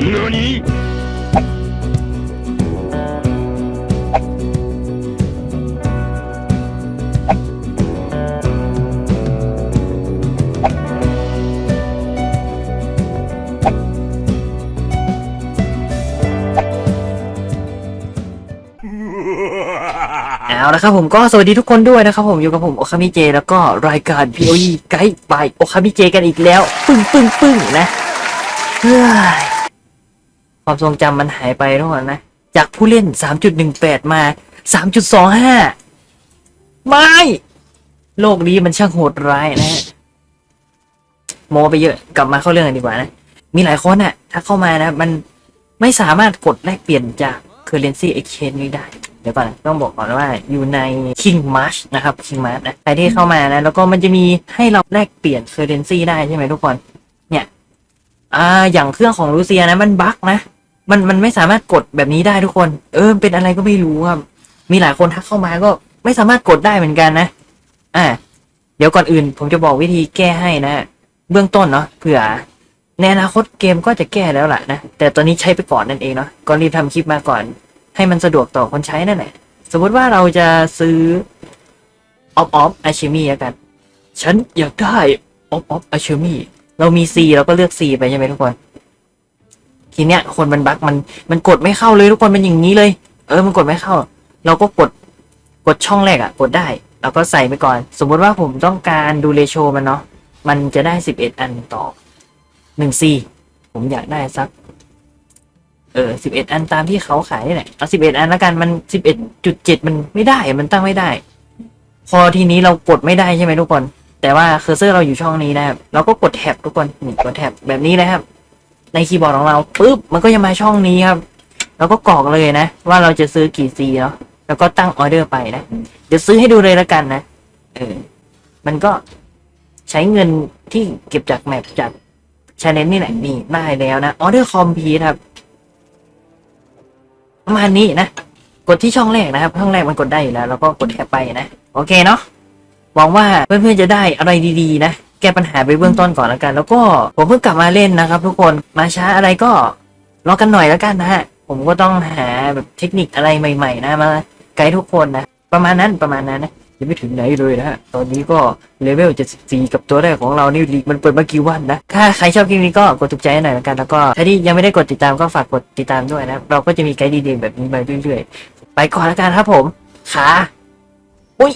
何เอาละครับผมก็สวัสดีทุกคนด้วยนะครับผมอยู่กับผมโอคามิเจ แล้วก็รายการ POE ไกด์บายโอคามิเจกันอีกแล้ว ปึ้งปึ้งปึ้งนะเฮ้ย ความทรงจำมันหายไปทุกคนนะ จากผู้เล่น 3.18 มา 3.25 ไม่ โลกนี้มันช่างโหดร้ายนะฮะโมไปเยอะกลับมาเข้าเรื่องกันดีกว่านะ มีหลายคนน่ะถ้าเข้ามานะ มันไม่สามารถกดแลกเปลี่ยนจาก currency exchange นี้ได้ เดี๋ยวก่อนต้องบอกก่อนว่าอยู่ใน King March นะครับ King March นะใครที่เข้ามานะ แล้วก็มันจะมีให้เราแลกเปลี่ยน currency ได้ใช่ไหมทุกคน เนี่ย อ่า อย่างเครื่องของรูเซียนะ มันบั๊กนะ มันมันไม่สามารถกดแบบนี้ได้ทุกคน เออเป็นอะไรก็ไม่รู้ครับ มีหลายคนทักเข้ามาก็ไม่สามารถกดได้เหมือนกันนะ อ่า เดี๋ยวก่อนอื่น ผมจะบอกวิธีแก้ให้นะ เบื้องต้นเนาะเผื่อในอนาคตเกมก็จะแก้แล้วล่ะนะ แต่ตอนนี้ใช้ไปก่อนนั่นเองเนาะก็รีบทำคลิปมาก่อน ให้มันสะดวกต่อคนใช้นั่นแหละ สมมติว่าเราจะซื้อออฟออฟอาชิมีแล้วกัน ฉันอยากได้ออฟออฟอาชิมีเรามี C เราก็เลือก C ไปใช่ไหมทุกคน ทีเนี้ยคนมันบั๊กมันมันกดไม่เข้าเลยทุกคนมันอย่างนี้เลย เออมันกดไม่เข้า เราก็กดกดช่องแรกอะกดได้เราก็ใส่ไปก่อน สมมติว่าผมต้องการดูเรโชมันเนาะมันจะได้สิบเอ็ดอันต่อหนึ่ง C ผมอยากได้สักเออสิบเอ็ดอันตามที่เขาขายนี่แหละเอาสิบเอ็ดอันแล้วกันมันสิบเอ็ดจุดเจ็ดมันไม่ได้มันตั้งไม่ได้ พอทีนี้เรากดไม่ได้ใช่ไหมทุกคน แต่ว่าเคอร์เซอร์เราอยู่ช่องนี้นะครับเราก็กดแท็บทุกคนนี่กดแท็บแบบนี้นะครับ ในคีย์บอร์ดของเราปุ๊บมันก็จะมาช่องนี้ครับเราก็กรอกเลยนะ ว่าเราจะซื้อกี่ซีเนาะแล้วก็ตั้งออเดอร์ไปนะเดี๋ยวซื้อให้ดูเลยแล้วกันนะเออมันก็ใช้เงินที่เก็บจากแมปจากชาเลนนี่แหละนี่ได้แล้วนะออเดอร์คอมพีครับประมาณนี้นะ กดที่ช่องแรกนะครับ ช่องแรกมันกดได้อยู่แล้ว แล้วก็กดแท็บไปนะ โอเคเนาะหวังว่าเพื่อนๆจะได้อะไรดีๆ นะ แก้ปัญหาไปเบื้องต้นก่อนแล้วกัน แล้วก็ผมเพิ่งกลับมาเล่นนะครับ ทุกคนมาช้าอะไรก็รอกันหน่อยแล้วกันนะฮะผมก็ต้องหาแบบเทคนิคอะไรใหม่ ๆ นะมาไกด์ทุกคนนะประมาณนั้นประมาณนั้นนะยังไม่ถึงไหนเลยนะฮะตอนนี้ก็เลเวล74กับตัวแรกของเรานี่ลีกมันเปิดมากี่วันนะถ้าใครชอบคลิปนี้ก็กดถูกใจให้หน่อยแล้วกันแล้วก็ใครที่ยังไม่ได้กดติดตามก็ฝากกดติดตามด้วยนะเราก็จะมีไกด์ดีๆแบบนี้มาเรื่อยๆไปก่อนแล้วกันครับผมขาอุ้ย